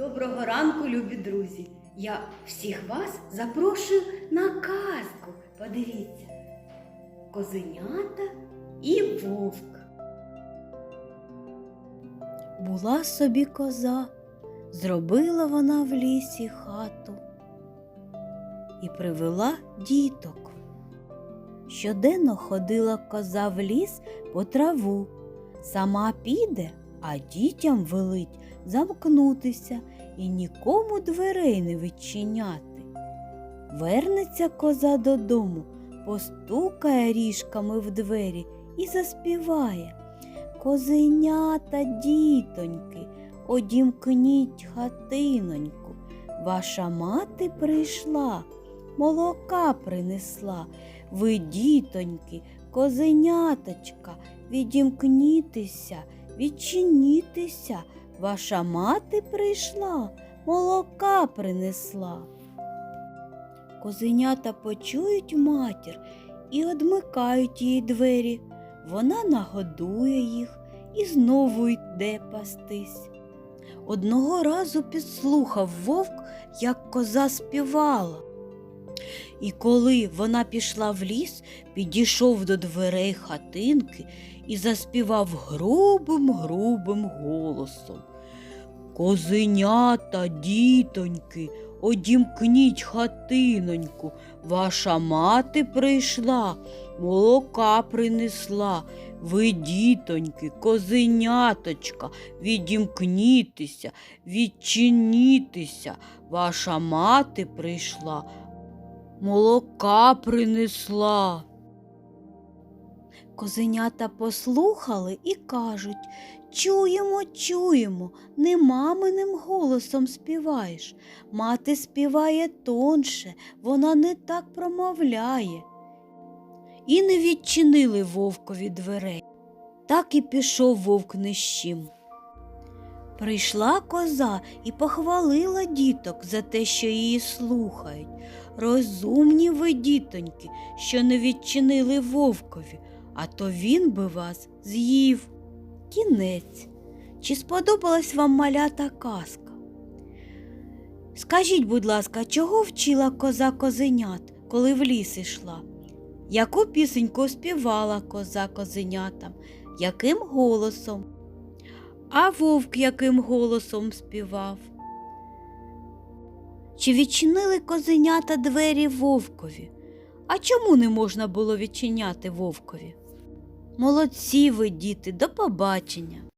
Доброго ранку, любі друзі! Я всіх вас запрошую на казку. Подивіться. Козенята і вовк. Була собі коза, зробила вона в лісі хату і привела діток. Щоденно ходила коза в ліс по траву, сама піде, а дітям велить замкнутися і нікому дверей не відчиняти. Вернеться коза додому, постукає ріжками в двері і заспіває. Козенята, дітоньки, одімкніть хатиноньку. Ваша мати прийшла, молока принесла. Ви, дітоньки, козеняточка, відімкнітеся, відчинітеся. Ваша мати прийшла, молока принесла. Козенята почують матір і одмикають їй двері. Вона нагодує їх і знову йде пастись. Одного разу підслухав вовк, як коза співала. І коли вона пішла в ліс, підійшов до дверей хатинки і заспівав грубим грубим голосом. Козенята, дітоньки, одімкніть хатиноньку, ваша мати прийшла, молока принесла. Ви, дітоньки, козеняточка, відімкнітеся, відчинітеся, ваша мати прийшла, молока принесла. Козенята послухали і кажуть Чуємо, чуємо, не маминим голосом співаєш. Мати співає тонше, вона не так промовляє. І не відчинили вовкові дверей. Так і пішов вовк нищим. Прийшла коза і похвалила діток за те, що її слухають. Розумні ви, дітоньки, що не відчинили вовкові, а то він би вас з'їв. Кінець. Чи сподобалась вам малята казка? Скажіть, будь ласка, чого вчила коза козенят, коли в ліс ішла? Яку пісеньку співала коза козенятам? Яким голосом? А вовк яким голосом співав? Чи відчинили козенята двері вовкові? А чому не можна було відчиняти вовкові? Молодці ви, діти, до побачення.